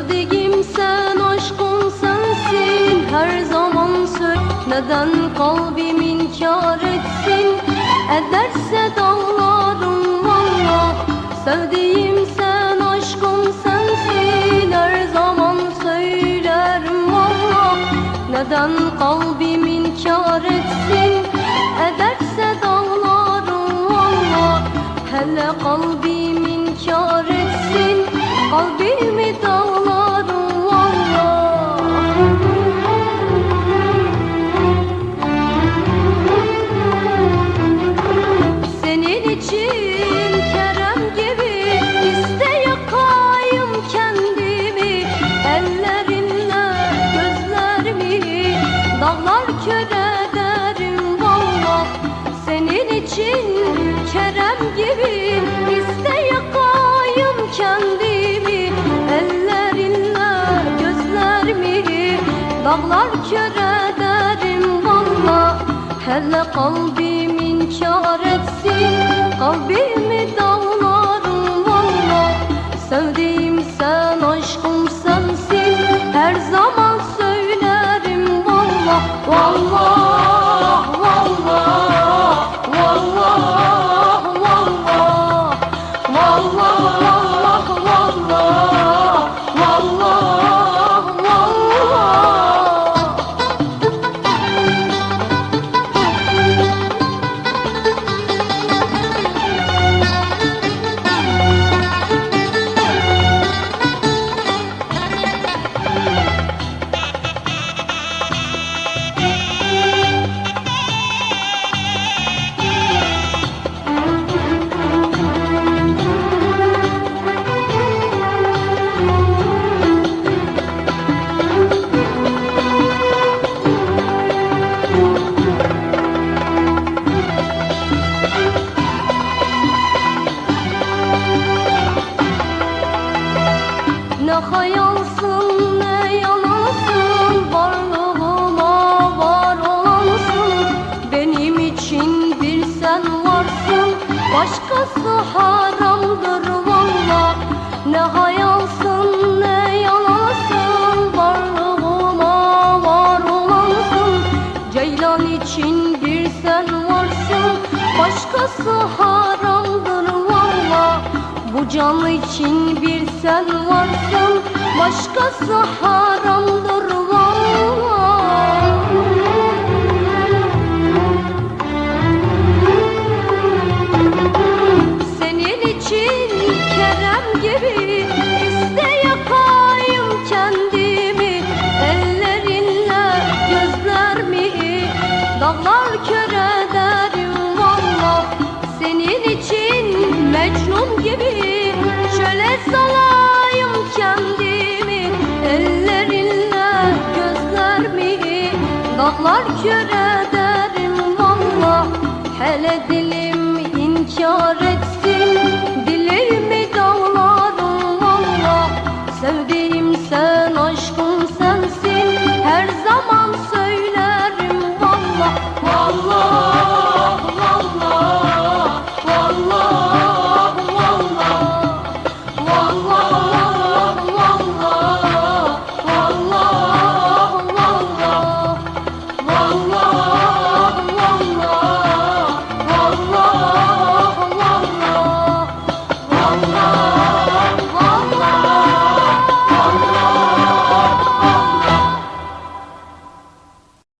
Sevdiğim sen aşkın sensin. Her zaman söz neden kalbim inkar etsin. Ederse dağlarım valla. Sevdiğim sen aşkın sensin. Her zaman söylerim valla. Neden kalbim inkar etsin? Ederse dağlarım valla. Hele kalbim inkar etsin. Kalbimi dağlarım kendimi Ellerinle gözlerimi dağlar kör ederim valla Hele kalbim inkar etsin Kalbimi Başkası haramdır valla. Ne hayalsın ne yalansın. Varlığıma var olansın. Ceylan için bir sen varsın. Başkası haramdır valla. Bu can için bir sen varsın. Başkası haramdır valla Gibi şöyle salayım kendimi. Ellerinle gözlerimi dağlar kör ederim. Valla Hele dilim inkar etsin